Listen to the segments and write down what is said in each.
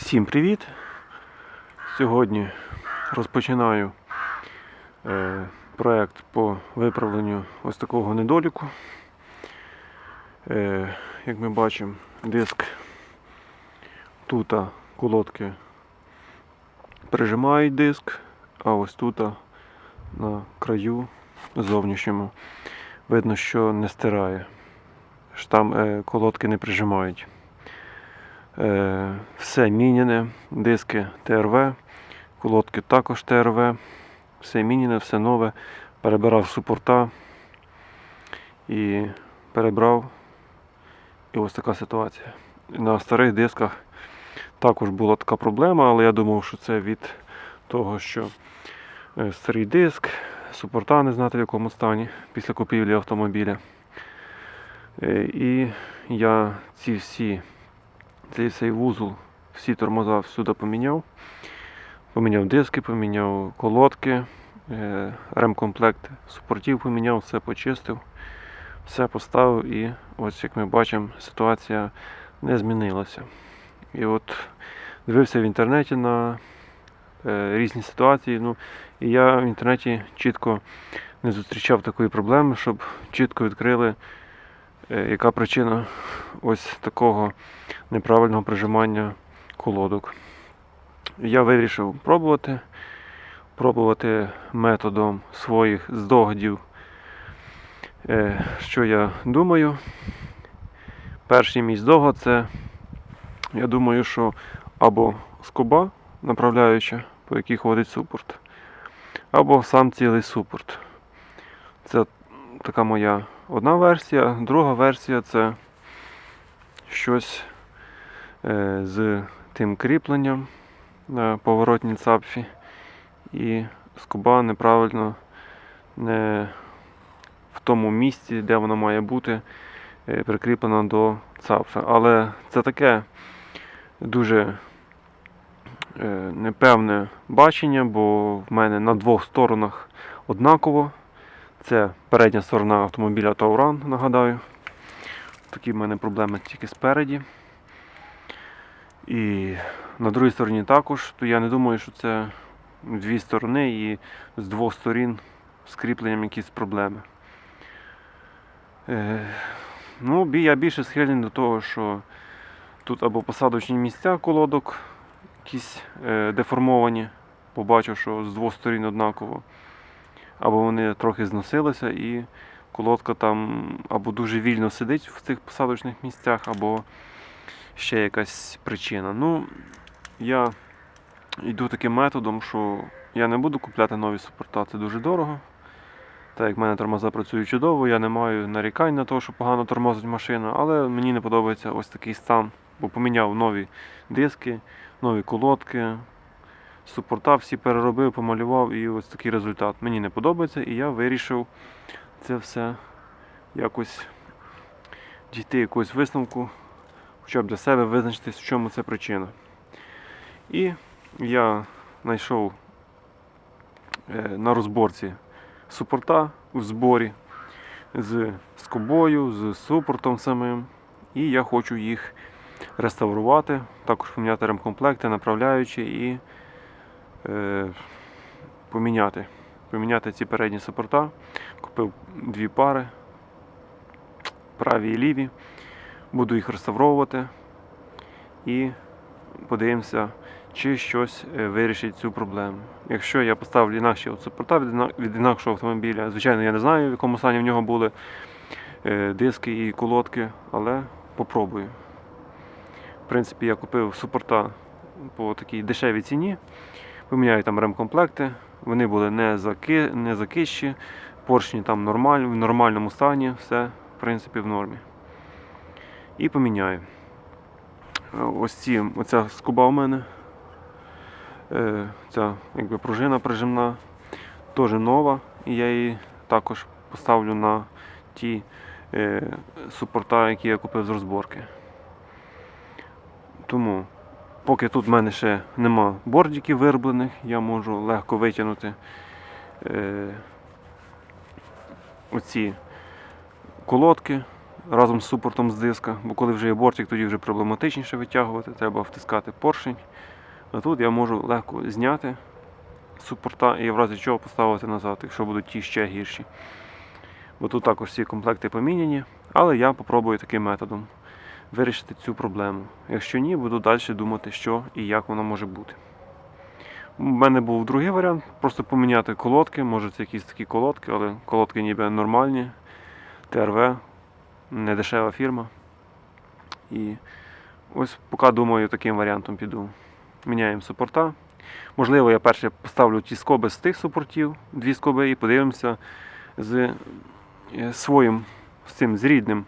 Всім привіт! Сьогодні розпочинаю е, проект по виправленню ось такого недоліку. Е, як ми бачимо, диск тут колодки прижимають диск, а ось тут на краю зовнішньому видно, що не стирає. Там е, колодки не прижимають. Е, все міняне, диски ТРВ, колодки також ТРВ, все міняне, все нове. Перебирав супорта і перебрав. І ось така ситуація. На старих дисках також була така проблема, але я думав, що це від того, що е, старий диск, супорта не знати в якому стані після купівлі автомобіля. Е, І я ці всі цей цей вузол, всі тормоза всюди поміняв. Поміняв диски, поміняв колодки, е, ремкомплект супортів поміняв, все почистив, все поставив і ось як ми бачимо, ситуація не змінилася. І от дивився в інтернеті на е, різні ситуації. Ну, і я в інтернеті чітко не зустрічав такої проблеми, щоб чітко відкрили, яка причина ось такого неправильного прижимання колодок. Я вирішив пробувати, пробувати методом своїх здогадів, е, що я думаю. Перший мій здогад це, я думаю, що або скоба направляюча, по якій ходить супорт, або сам цілий супорт. Це така моя одна версія. Друга версія це щось е, з тим кріпленням на поворотній цапфі, і скоба неправильно не в тому місці, де вона має бути, е, прикріплена до цапфи. Але це таке дуже е, непевне бачення, бо в мене на двох сторонах однаково. Це передня сторона автомобіля Тауран, нагадаю. Такі в мене проблеми тільки спереді. І на другій стороні також, то я не думаю, що це дві сторони і з двох сторін з кріпленням якісь проблеми. Е, ну, я більше схильний до того, що тут або посадочні місця колодок якісь е, деформовані, побачив, що з двох сторін однаково, або вони трохи зносилися і колодка там або дуже вільно сидить в цих посадочних місцях, або ще якась причина. Ну, я йду таким методом, що я не буду купляти нові супорта, це дуже дорого. Так як в мене тормоза працюють чудово, я не маю нарікань на те, що погано тормозить машина, але мені не подобається ось такий стан, бо поміняв нові диски, нові колодки, супорта всі переробив, помалював і ось такий результат. Мені не подобається і я вирішив це все якось дійти якогось висновку, хоча б для себе визначитись, в чому це причина. І я знайшов е, на розборці супорта в зборі з скобою, з супортом самим. І я хочу їх реставрувати, також поміняти ремкомплекти, направляючі і поміняти. Поміняти ці передні супорта. Купив дві пари, праві і ліві. Буду їх реставровувати і подивимося, чи щось е, вирішить цю проблему. Якщо я поставлю інакші супорта від, інакшого автомобіля, звичайно, я не знаю, в якому стані в нього були е, диски і колодки, але попробую. В принципі, я купив супорта по такій дешевій ціні. Поміняю там ремкомплекти. Вони були не, заки, не закищі, поршні там нормаль, в нормальному стані, все в принципі в нормі. І поміняю. Ось ці, оця скоба у мене. Е, Ця якби пружина прижимна, теж нова, і я її також поставлю на ті е, супорта, які я купив з розборки. Тому, поки тут в мене ще нема бордиків вироблених, я можу легко витягнути е, оці колодки, разом з супортом з диска, бо коли вже є бортик, тоді вже проблематичніше витягувати, треба втискати поршень. А тут я можу легко зняти супорта і в разі чого поставити назад, якщо будуть ті ще гірші. Бо тут також всі комплекти поміняні, але я попробую таким методом вирішити цю проблему. Якщо ні, буду далі думати, що і як воно може бути. У мене був другий варіант, просто поміняти колодки, може це якісь такі колодки, але колодки ніби нормальні. ТРВ, не дешева фірма. І ось поки думаю, таким варіантом піду. Міняємо супорта. Можливо, я перше поставлю ті скоби з тих супортів, дві скоби, і подивимося з е, своїм, з цим з рідним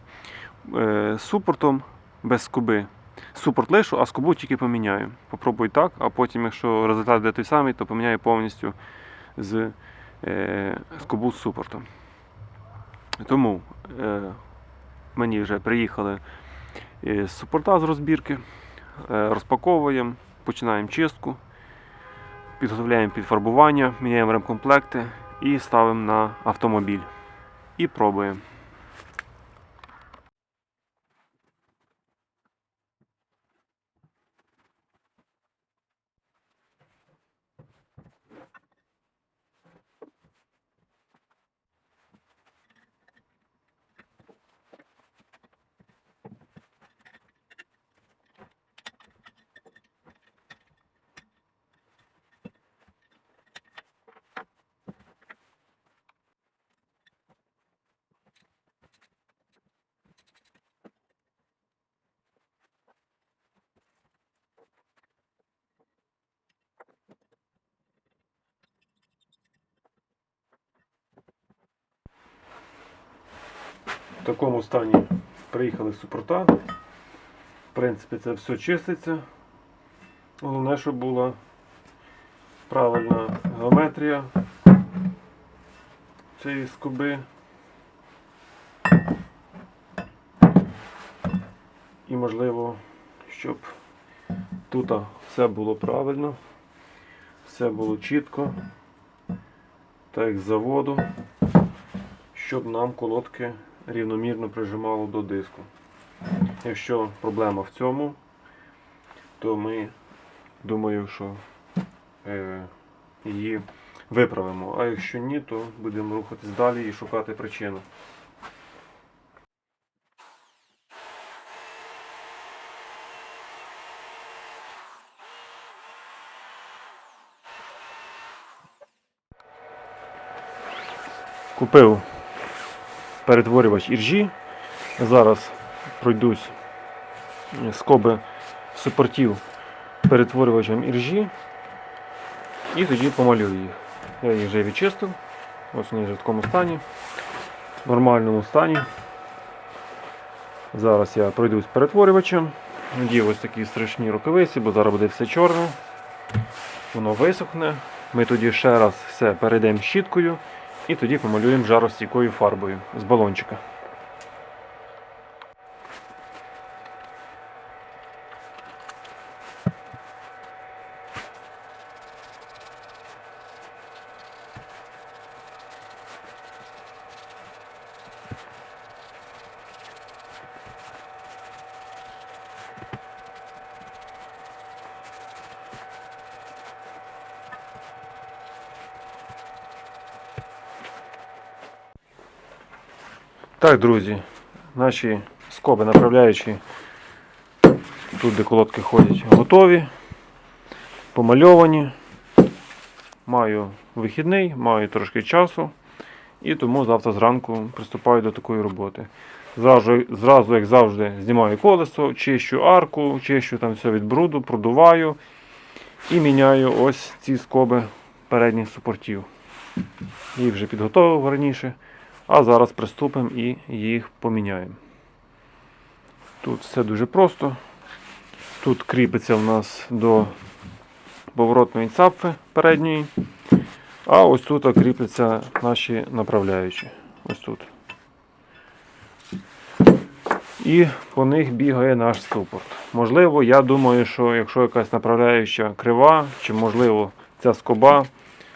е, супортом без скоби. Супорт лишу, а скобу тільки поміняю. Попробую так, а потім, якщо результат буде той самий, то поміняю повністю з е, скобу з супортом. Тому е, мені вже приїхали е, з супорта з розбірки, е, розпаковуємо, починаємо чистку, підготовляємо під фарбування, міняємо ремкомплекти і ставимо на автомобіль. І пробуємо. В такому стані приїхали супорта. В принципі, це все чиститься. Головне, щоб була правильна геометрія цієї скоби. І можливо, щоб тут все було правильно, все було чітко, так як з заводу, щоб нам колодки рівномірно прижимало до диску. Якщо проблема в цьому, то ми думаю, що е, її виправимо. А якщо ні, то будемо рухатись далі і шукати причину. Купив перетворювач іржі. Зараз пройдусь скоби супортів перетворювачем іржі і тоді помалюю їх. Я їх вже відчистив. Ось вони вже в такому стані, в нормальному стані. Зараз я пройдусь перетворювачем. Надію ось такі страшні рукавиці, бо зараз буде все чорне. Воно висохне. Ми тоді ще раз все перейдемо щіткою і тоді помалюємо жаростійкою фарбою з балончика. Так, друзі, наші скоби направляючі, тут де колодки ходять, готові, помальовані. Маю вихідний, маю трошки часу і тому завтра зранку приступаю до такої роботи. Зразу, зразу як завжди, знімаю колесо, чищу арку, чищу там все від бруду, продуваю і міняю ось ці скоби передніх супортів. Їх вже підготовив раніше. А зараз приступимо і їх поміняємо. Тут все дуже просто. Тут кріпиться в нас до поворотної цапфи передньої. А ось тут кріпляться наші направляючі. Ось тут. І по них бігає наш супорт. Можливо, я думаю, що якщо якась направляюча крива, чи можливо ця скоба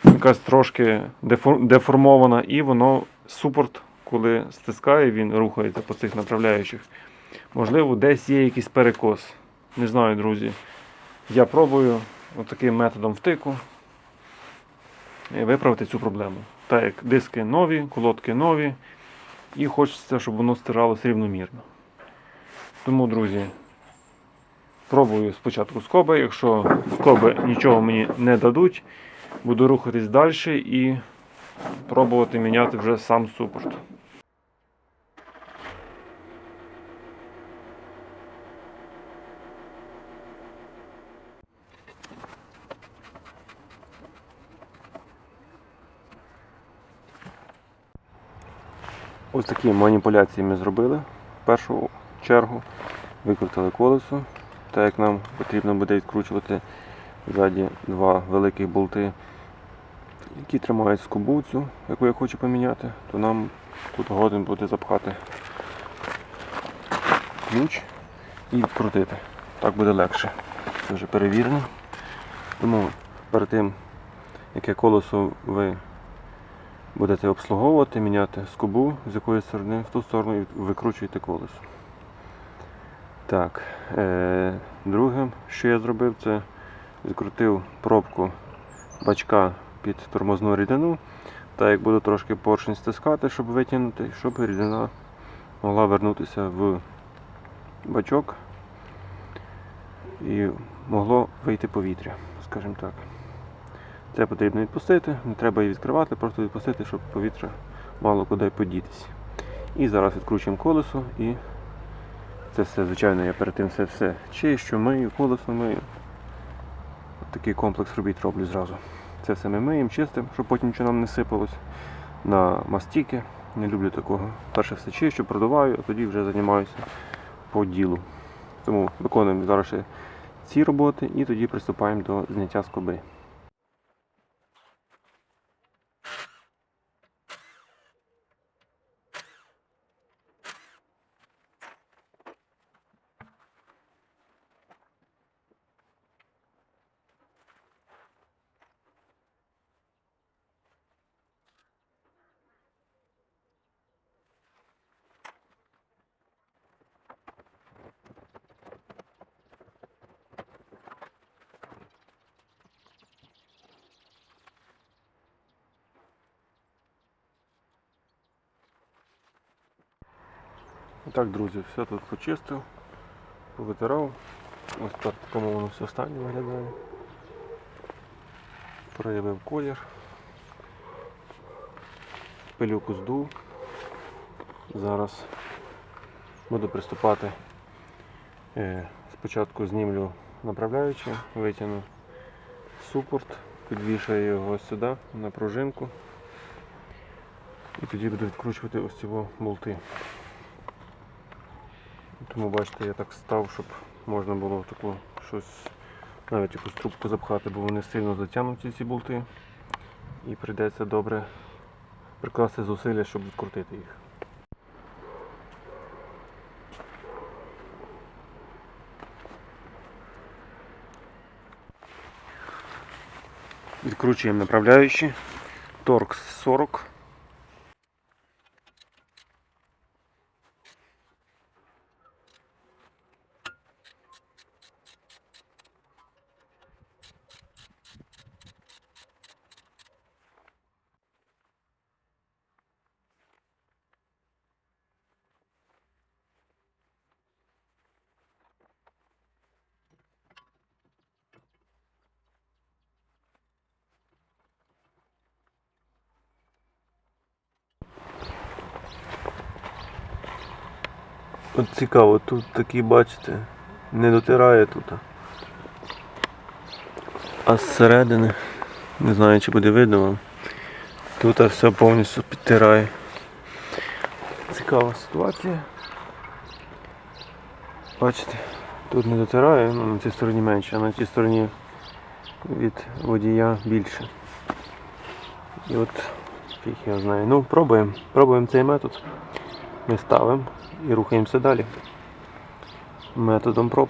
якась трошки деформована, і воно супорт коли стискає, він рухається по цих направляючих. Можливо, десь є якийсь перекос. Не знаю, друзі. Я пробую таким методом втику виправити цю проблему. Так як диски нові, колодки нові, і хочеться, щоб воно стиралося рівномірно. Тому, друзі, пробую спочатку скоби. Якщо скоби нічого мені не дадуть, буду рухатись далі і пробувати міняти вже сам супорт. Ось такі маніпуляції ми зробили в першу чергу. Викрутили колесо, так як нам потрібно буде відкручувати ззаді два великих болти, які тримають скобу цю, яку я хочу поміняти, то нам тут годин буде запхати ключ і відкрутити. Так буде легше. Це вже перевірено. Тому перед тим, яке колесо ви будете обслуговувати, міняти скобу з якої сторони в ту сторону і викручуєте колесо. Так, е, друге, що я зробив, це відкрутив пробку бачка під тормозну рідину. Так як буду трошки поршень стискати, щоб витягнути, щоб рідина могла вернутися в бачок і могло вийти повітря, скажімо так. Це потрібно відпустити, не треба її відкривати, просто відпустити, щоб повітря мало куди подітися. І зараз відкручуємо колесо і це все, звичайно, я перед тим все все чищу, мию, колесо мию. Такий комплекс робіт роблю зразу. Це все ми миємо, чистимо, щоб потім нічого нам не сипалось на мастіки. Не люблю такого. Перше все чищу, продуваю, а тоді вже займаюся по ділу. Тому виконуємо зараз ці роботи і тоді приступаємо до зняття скоби. І так, друзі, все тут почистив, повитирав. Ось так в такому воно все стані виглядає. Проявив колір. Пилюку здув. Зараз буду приступати. Е, Спочатку знімлю направляючи, витягну супорт, підвішаю його сюди на пружинку. І тоді буду відкручувати ось ці болти. Тому бачите, я так став, щоб можна було таку щось, навіть якусь трубку запхати, бо вони сильно затягнуті ці болти. І прийдеться добре прикласти зусилля, щоб відкрутити їх. Відкручуємо направляючі. Торкс 40. От цікаво, тут такі, бачите, не дотирає тут. А зсередини, не знаю чи буде видно вам, тут все повністю підтирає. Цікава ситуація. Бачите, тут не дотирає, ну, на цій стороні менше, а на цій стороні від водія більше. І от фіг я знаю. Ну, пробуємо. Пробуємо цей метод. Ми ставимо і рухаємося далі. Методом проб.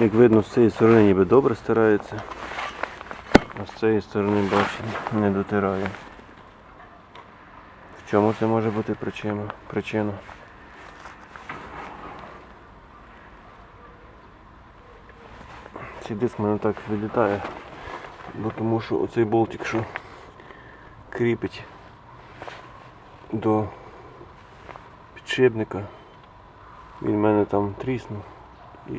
Як видно, з цієї сторони ніби добре стирається, а з цієї сторони, бачите, не дотирає. В чому це може бути причина? причина? Цей диск мене так відлітає, бо тому що оцей болтик, що кріпить до підшипника, він в мене там тріснув і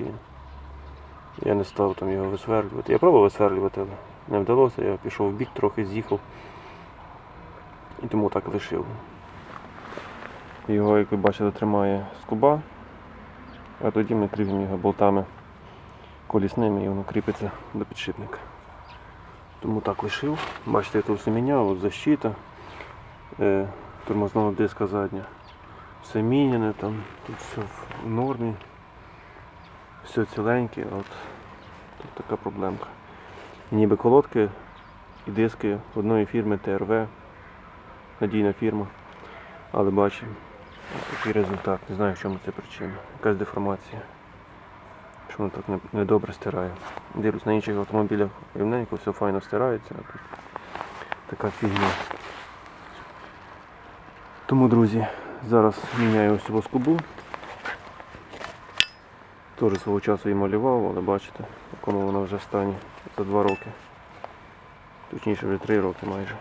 я не став там його висверлювати. Я пробував висверлювати, але не вдалося, я пішов в бік, трохи з'їхав і тому так лишив. Його, як ви бачите, тримає скоба, а тоді ми кріпимо його болтами колісними і воно кріпиться до підшипника. Тому так лишив. Бачите, я тут все міняв, от защита е, тормозного диска задня. Все міняне, там, тут все в нормі, все ціленьке, от тут така проблемка. Ніби колодки і диски одної фірми ТРВ, надійна фірма. Але бачимо такий результат. Не знаю, в чому це причина. Якась деформація. Що воно так недобре стирає. Дивлюсь на інших автомобілях рівненько, все файно стирається, а тут така фігня. Тому, друзі, зараз міняю ось цю скобу. Теж свого часу її малював, але бачите, в якому вона вже в стані за два роки. Точніше вже три роки майже.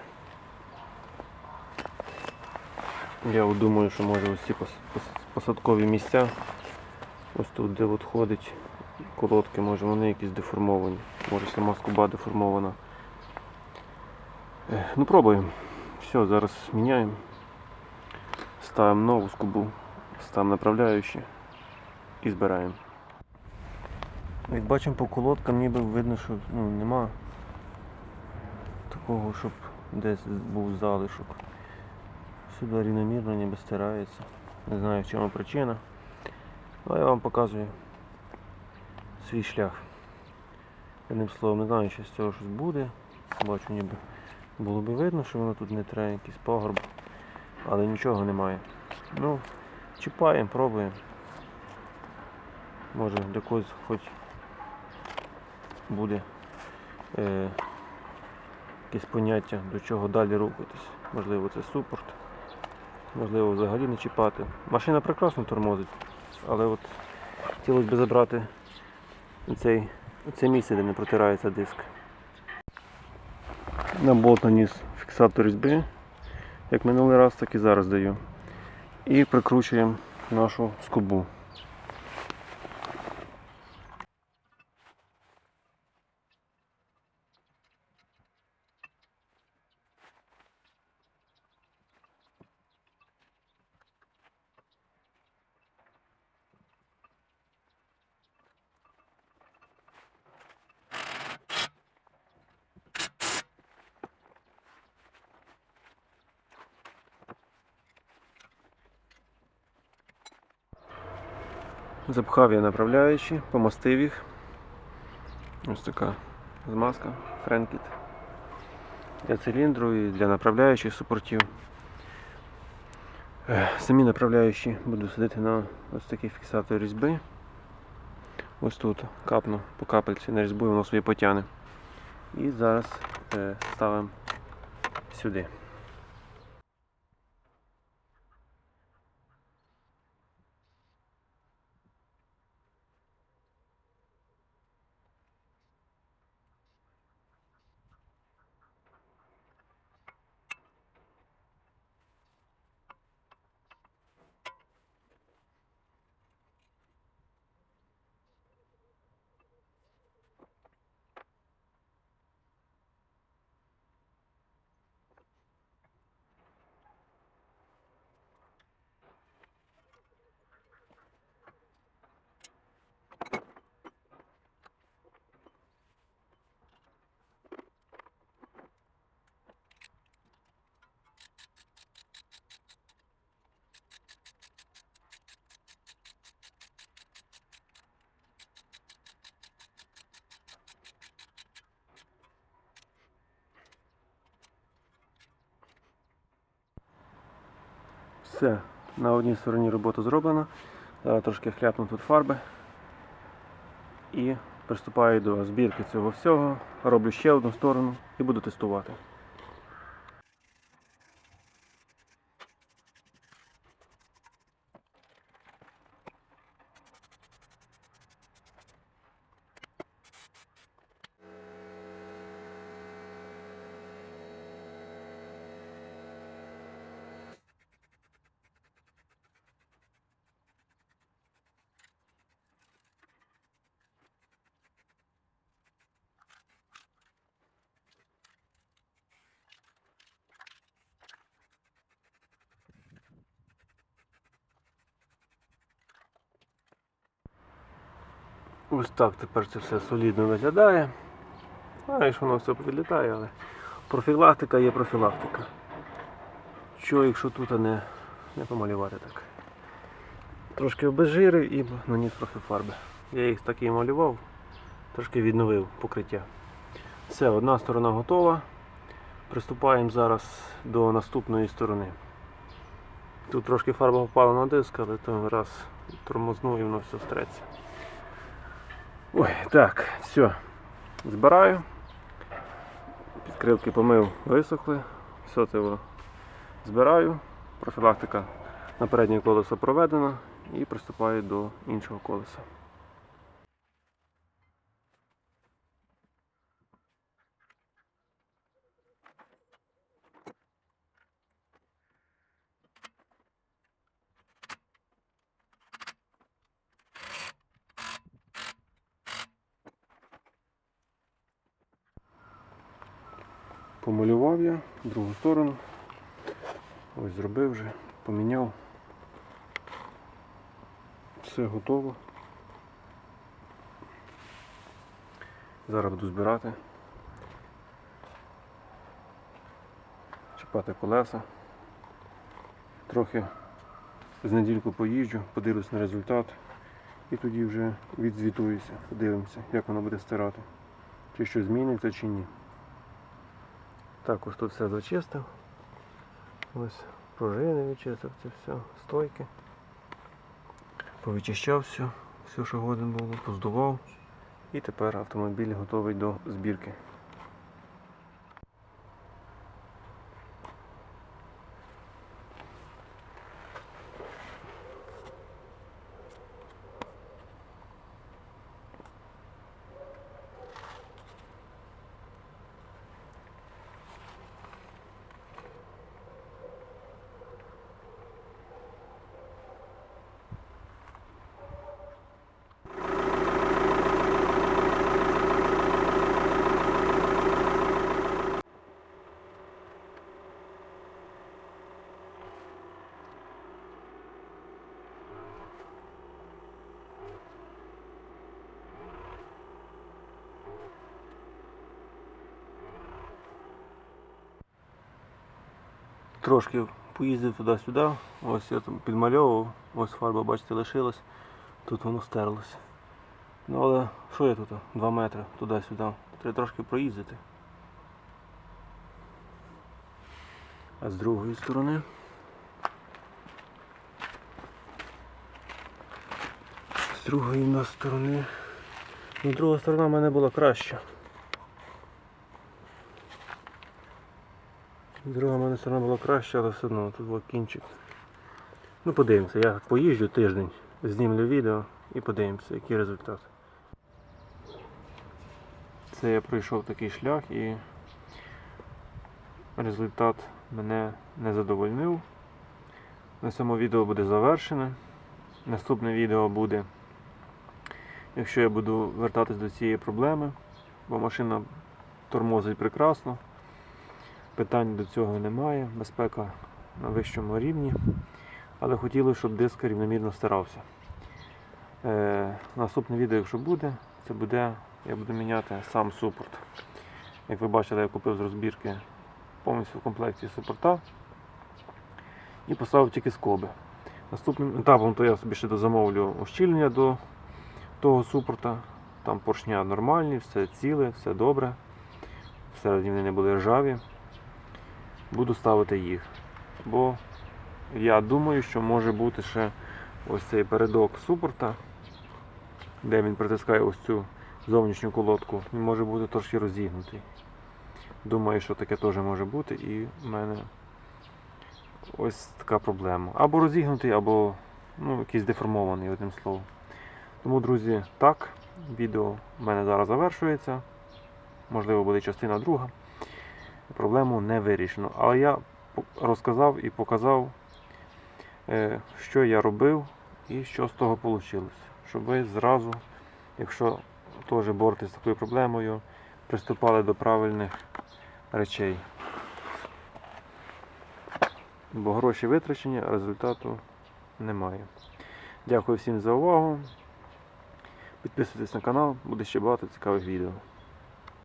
Я от думаю, що може ось ці пос- пос- посадкові місця, ось тут, де от ходить колодки, може вони якісь деформовані, може сама скоба деформована. Ну пробуємо. Все, зараз міняємо. Ставимо нову скобу, ставимо направляючі і збираємо. Як бачимо по колодкам ніби видно, що ну, нема такого, щоб десь був залишок. Сюди рівномірно ніби стирається. Не знаю в чому причина. Але я вам показую свій шлях. Одним словом, не знаю, що з цього щось буде. Бачу, ніби було би видно, що воно тут не треба, якийсь пагорб, але нічого немає. Ну, чіпаємо, пробуємо. Може для когось хоч буде е, якесь поняття, до чого далі рухатись. Можливо, це супорт, можливо, взагалі не чіпати. Машина прекрасно тормозить, але от хотілося б забрати цей, це місце, де не протирається диск. На болт наніс фіксатор різьби, як минулий раз, так і зараз даю. І прикручуємо нашу скобу. Запхав я направляючі, помастив їх. Ось така змазка Френкіт. Для циліндру і для направляючих супортів. Самі направляючі буду садити на ось такий фіксатор різьби. Ось тут капну по капельці на різьбу воно собі потягне. І зараз е, ставимо сюди. Все, на одній стороні робота зроблена. Зараз трошки хляпну тут фарби і Приступаю до збірки цього всього, роблю ще одну сторону і буду тестувати. Ось так тепер це все солідно виглядає. Знаєш, воно все відлітає, але профілактика є профілактика. Що, якщо тут не, не помалювати так? Трошки обезжирив і наніс трохи фарби. Я їх так і малював, трошки відновив покриття. Все, одна сторона готова. Приступаємо зараз до наступної сторони. Тут трошки фарба впала на диск, але то раз тормознув і воно все стреться. Ой, так, все. Збираю. Підкрилки помив, висохли. Все це збираю. Профілактика на переднє колесо проведена і приступаю до іншого колеса. Помалював я другу сторону. Ось зробив вже, поміняв. Все готово. Зараз буду збирати. Чіпати колеса. Трохи з недільку поїжджу, подивлюсь на результат і тоді вже відзвітуюся, подивимося, як воно буде стирати. Чи щось зміниться, чи ні. Так, ось тут все зачистив. Ось пружини відчистив, це все, стойки. Повичищав все, все, що годен було, поздував. І тепер автомобіль готовий до збірки. Трошки поїздив туди-сюди, ось я там підмальовував, ось фарба, бачите, лишилась, тут воно стерлося. Ну але що я тут? Два метри туди-сюди. Треба трошки проїздити. А з другої сторони. З другої в нас сторони. Ну, друга сторона в мене була краща. Друга в мене сторона була краща, але все одно тут був кінчик. Ну подивимося, я поїжджу тиждень, знімлю відео і подивимося, який результат. Це я пройшов такий шлях і результат мене не задовольнив. На цьому відео буде завершене. Наступне відео буде, якщо я буду вертатись до цієї проблеми, бо машина тормозить прекрасно. Питань до цього немає, безпека на вищому рівні, але хотілося, щоб диск рівномірно старався. Е, наступне відео, якщо буде, це буде, я буду міняти сам супорт. Як ви бачили, я купив з розбірки повністю в комплекті супорта і поставив тільки скоби. Наступним етапом то я собі ще дозамовлю ущільнення до того супорта. Там поршня нормальні, все ціле, все добре. Всередині вони не були ржаві буду ставити їх. Бо я думаю, що може бути ще ось цей передок супорта, де він притискає ось цю зовнішню колодку, він може бути трошки розігнутий. Думаю, що таке теж може бути, і в мене ось така проблема. Або розігнутий, або ну, якийсь деформований, одним словом. Тому, друзі, так, відео в мене зараз завершується. Можливо, буде частина друга. Проблему не вирішено. Але я розказав і показав, е, що я робив і що з того вийшло. Щоб ви зразу, якщо теж боретесь з такою проблемою, приступали до правильних речей. Бо гроші витрачені, а результату немає. Дякую всім за увагу. Підписуйтесь на канал, буде ще багато цікавих відео.